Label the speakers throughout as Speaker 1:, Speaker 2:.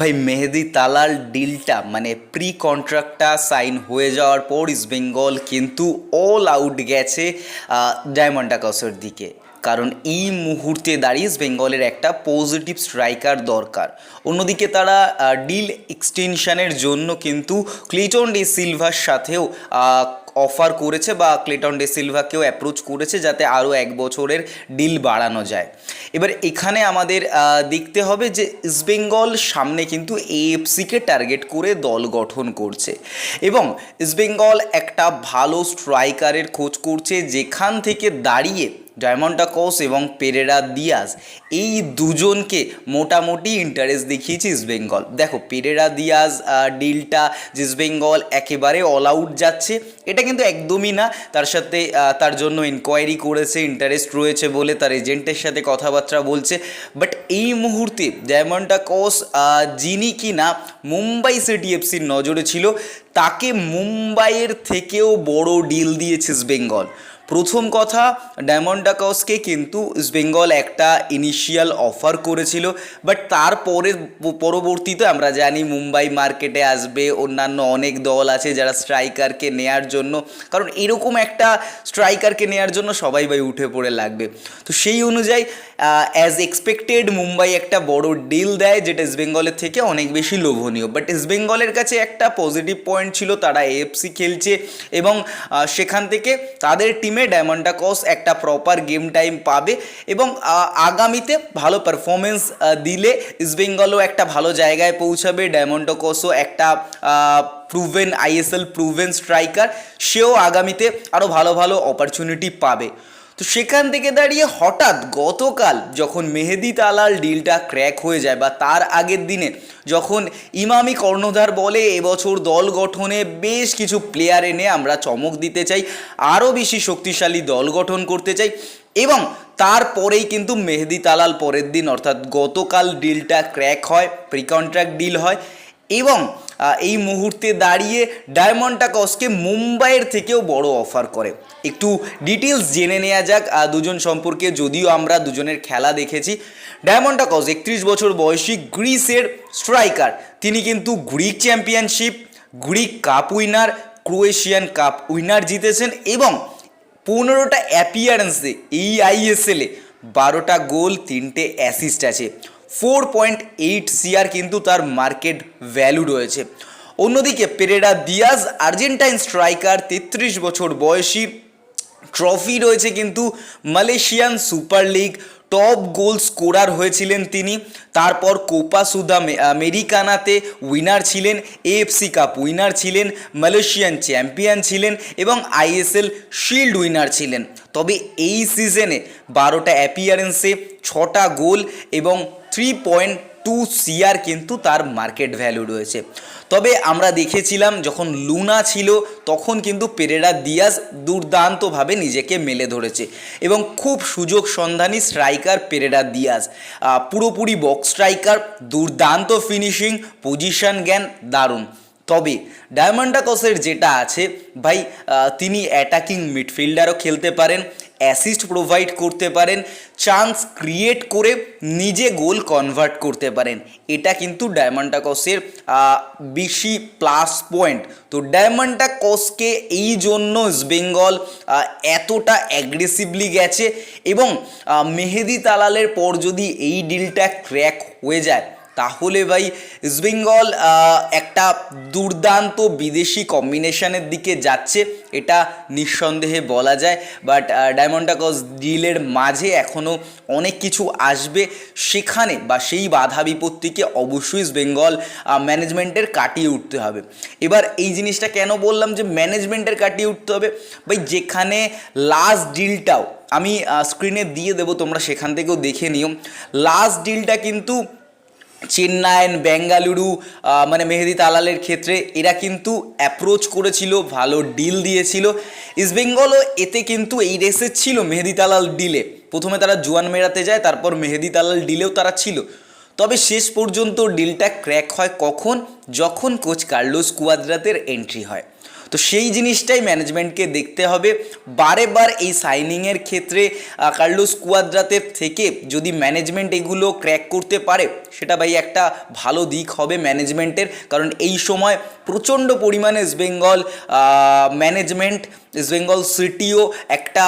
Speaker 1: ভাই, মেহেদি তালাল ডিলটা মানে pre কন্ট্রাক্টটা sign হয়ে যাওয়ার পর ইস্টবেঙ্গল কিন্তু অল আউট গেছে ডায়মন্ড ডাকাসের দিকে। কারণ এই মুহূর্তে দাঁড়িয়ে বেঙ্গলের একটা পজিটিভ স্ট্রাইকার দরকার। অন্যদিকে তারা ডিল এক্সটেনশনের জন্য কিন্তু ক্লিটন ডে সিলভার সাথেও অফার করেছে বা ক্লেটন ডে সিলভাকেও অ্যাপ্রোচ করেছে যাতে আরও এক বছরের ডিল বাড়ানো যায়। এবার এখানে আমাদের দেখতে হবে যে ইস্টবেঙ্গল সামনে কিন্তু এএফসিকে টার্গেট করে দল গঠন করছে এবং ইস্টবেঙ্গল একটা ভালো স্ট্রাইকারের খোঁজ করছে যেখান থেকে দাঁড়িয়ে ডায়মন্ডাকস এবং পেরেরা দিয়াজ এই দুজনকে মোটামুটি ইন্টারেস্ট দেখিয়েছে ইস্টবেঙ্গল দেখো পেরেরা দিয়াজ ডিলটা ইস্টবেঙ্গল একেবারে অল আউট যাচ্ছে। এটা কিন্তু একদমই না। তার সাথে তার জন্য ইনকোয়ারি করেছে ইন্টারেস্ট রয়েছে বলে তার এজেন্টের সাথে কথাবার্তা বলছে। বাট এই মুহূর্তে ডায়মন্ডাকস আহ, যিনি কি না মুম্বাই সিটি এফসির নজরে ছিল তাকে মুম্বাইয়ের থেকেও বড় ডিল দিয়েছে ইস্টবেঙ্গল প্রথম কথা ডায়মন্ড ডাকাউসকে কিন্তু ইস্টবেঙ্গল একটা ইনিশিয়াল অফার করেছিল বাট তারপরে পরবর্তীতে আমরা জানি মুম্বাই মার্কেটে আসবে, অন্যান্য অনেক দল আছে যারা স্ট্রাইকারকে নেয়ার জন্য, কারণ এরকম একটা স্ট্রাইকারকে নেয়ার জন্য সবাই ভাই উঠে পড়ে লাগবে। তো সেই অনুযায়ী অ্যাজ এক্সপেক্টেড মুম্বাই একটা বড় ডিল দেয়, যেটা ইস্টবেঙ্গলের থেকে অনেক বেশি লোভনীয়। বাট ইস্টবেঙ্গলের কাছে একটা পজিটিভ পয়েন্ট ছিল, তারা এএফসি খেলছে এবং সেখান থেকে তাদের টিমে ডায়মন্ডাকস একটা প্রপার গেম টাইম পাবে এবং আগামীতে ভালো পারফরমেন্স দিলে ইস্টবেঙ্গলও একটা ভালো জায়গায় পৌঁছাবে। ডায়মন্ডাকসও একটা প্রুভেন আইএসএল প্রুভেন স্ট্রাইকার সেও আগামীতে আরও ভালো ভালো অপরচুনিটি পাবে। তো সেখান থেকে দাঁড়িয়ে হঠাৎ গতকাল যখন মেহেদি তালাল ডিলটা ক্র্যাক হয়ে যায় বা তার আগের দিনে যখন ইমামি কর্ণধার বলে এবছর দল গঠনে বেশ কিছু প্লেয়ার এনে আমরা চমক দিতে চাই, আরও বেশি শক্তিশালী দল গঠন করতে চাই এবং তারপরেই কিন্তু মেহেদি তালাল পরের দিন অর্থাৎ গতকাল ডিলটা ক্র্যাক হয় প্রি কন্ট্রাক্ট ডিল হয় এবং এই মুহূর্তে দাঁড়িয়ে ডায়মন্ড টাকসকে মুম্বাইয়ের থেকেও বড় অফার করে। একটু ডিটেলস জেনে নেওয়া যাক দুজন সম্পর্কে যদিও আমরা দুজনের খেলা দেখেছি। ডায়মন্ড টাকস একত্রিশ বছর বয়সী গ্রিসের স্ট্রাইকার। তিনি কিন্তু Greek championship, Greek cup winner, Croatian cup winner জিতেছেন এবং পনেরোটা অ্যাপিয়ারেন্সে এই আইএসএলে বারোটা গোল, তিনটে অ্যাসিস্ট আছে। ফোর পয়েন্ট এইট সিআর কিন্তু তার মার্কেট ভ্যালু রয়েছে। অন্যদিকে পেরেডা দিয়াজ, আর্জেন্টাইন স্ট্রাইকার, তেত্রিশ বছর বয়সী, ট্রফি রয়েছে কিন্তু Malaysian super league, top goal scorer হয়েছিলেন তিনি। তারপর কোপা সুদা আমেরিকানাতে উইনার ছিলেন, এএফসি কাপ উইনার ছিলেন, মালয়েশিয়ান চ্যাম্পিয়ন ছিলেন এবং আইএসএল শিল্ড উইনার ছিলেন। তবে এই সিজনে বারোটা অ্যাপিয়ারেন্সে ছটা গোল এবং থ্রি পয়েন্ট টু সিআর কিন্তু তার মার্কেট ভ্যালু রয়েছে। তবে আমরা দেখেছিলাম যখন লুনা ছিল, তখন কিন্তু পেরেরা দিয়াস দুর্দান্তভাবে নিজেকে মেলে ধরেছে এবং খুব সুযোগ সন্ধানী স্ট্রাইকার পেরেরা দিয়াস পুরোপুরি বক্স স্ট্রাইকার দুর্দান্ত ফিনিশিং পজিশন জ্ঞান, দারুণ। তবে ডায়মন্ডাকসের যেটা আছে, ভাই তিনি অ্যাটাকিং মিডফিল্ডারও খেলতে পারেন অ্যাসিস্ট প্রোভাইড করতে পারেন চান্স ক্রিয়েট করে নিজে গোল কনভার্ট করতে পারেন। এটা কিন্তু ডায়মন্ডাকসের বেশি প্লাস পয়েন্ট তো ডায়মন্ডাকসকে এই জন্য বেঙ্গল এতটা অ্যাগ্রেসিভলি গেছে এবং মেহেদি তালালের পর যদি এই ডিলটা ক্র্যাক হয়ে যায় তাহলে ভাই ইস্টবেঙ্গল একটা দুর্দান্ত বিদেশি কম্বিনেশনের দিকে যাচ্ছে, এটা নিঃসন্দেহে বলা যায়। বাট ডায়মন্ডাকস ডিলের মাঝে এখনও অনেক কিছু আসবে। সেখানে বা সেই বাধা বিপত্তিকে অবশ্যই ইস্টবেঙ্গল ম্যানেজমেন্টের কাটিয়ে উঠতে হবে। এবার এই জিনিসটা কেন বললাম যে ম্যানেজমেন্টের কাটিয়ে উঠতে হবে? ভাই, যেখানে লাস্ট ডিলটাও আমি স্ক্রিনে দিয়ে দেবো, তোমরা সেখান থেকেও দেখে নিও। লাস্ট ডিলটা কিন্তু চেন্নাইন বেঙ্গালুরু মানে মেহেদি তালালের ক্ষেত্রে এরা কিন্তু অ্যাপ্রোচ করেছিল, ভালো ডিল দিয়েছিল। ইস্টবেঙ্গলও এতে কিন্তু এই রেসে ছিল মেহেদি তালাল ডিলে প্রথমে তারা জুয়ান মেরাতে যায়, তারপর মেহেদি তালাল ডিলেও তারা ছিল। তবে শেষ পর্যন্ত ডিলটা ক্র্যাক হয় কখন? যখন কোচ কার্লোস কুয়াদ্রাতের এন্ট্রি হয়। তো সেই জিনিসটাই ম্যানেজমেন্টকে দেখতে হবে। বারে বার এই সাইনিংয়ের ক্ষেত্রে কার্লো কার্লোস কুয়াদ্রাতের থেকে যদি ম্যানেজমেন্ট এগুলো ক্র্যাক করতে পারে, সেটা ভাই একটা ভালো দিক হবে ম্যানেজমেন্টের কারণ এই সময় প্রচণ্ড পরিমাণে ইস্টবেঙ্গল ম্যানেজমেন্ট ইস্টবেঙ্গল সিটিও একটা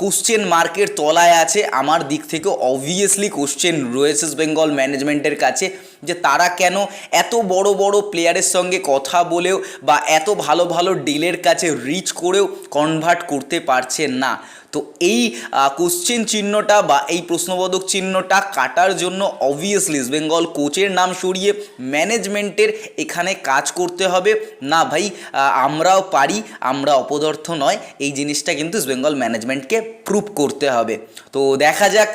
Speaker 1: কোশ্চেন মার্কের তলায় আছে। আমার দিক থেকে অবভিয়াসলি কোশ্চেন রয়েছে ইস্টবেঙ্গল ম্যানেজমেন্টের কাছে, যে তারা কেন এত বড় বড় প্লেয়ারের সঙ্গে কথা বলেও বা এত ভালো ভালো ডিলের কাছে রিচ করেও কনভার্ট করতে পারছে না। তো এই কোশ্চেন চিহ্নটা বা এই প্রশ্নবোধক চিহ্নটা কাটার জন্য অবভিয়াসলি বেঙ্গল কোচের নাম সরিয়ে ম্যানেজমেন্টের এখানে কাজ করতে হবে। না ভাই আমরাও পারি, আমরা অপদার্থ নয়, এই জিনিসটা কিন্তু বেঙ্গল ম্যানেজমেন্টকে প্রুভ করতে হবে। তো দেখা যাক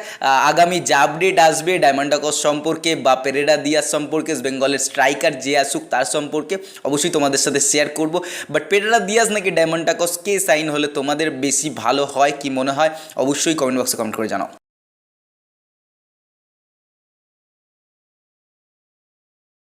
Speaker 1: আগামী যা আপডেট আসবে ডায়মন্ড ডাকস সম্পর্কে বা পেরেডা দিয়াস সম্পর্কে বেঙ্গলের স্ট্রাইকার যে আসুক তার সম্পর্কে অবশ্যই তোমাদের সাথে শেয়ার করব। বাট পেরেডা দিয়াস নাকি ডায়মন্ড ডাকস কে সাইন হলে তোমাদের বেশি ভালো হয় কি মনে হয় অবশ্যই কমেন্ট বক্সে কমেন্ট করে জানাও।